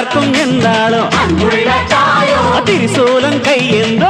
எல்லாருக்கும் என்றாலும் திருசூலம் கையெந்த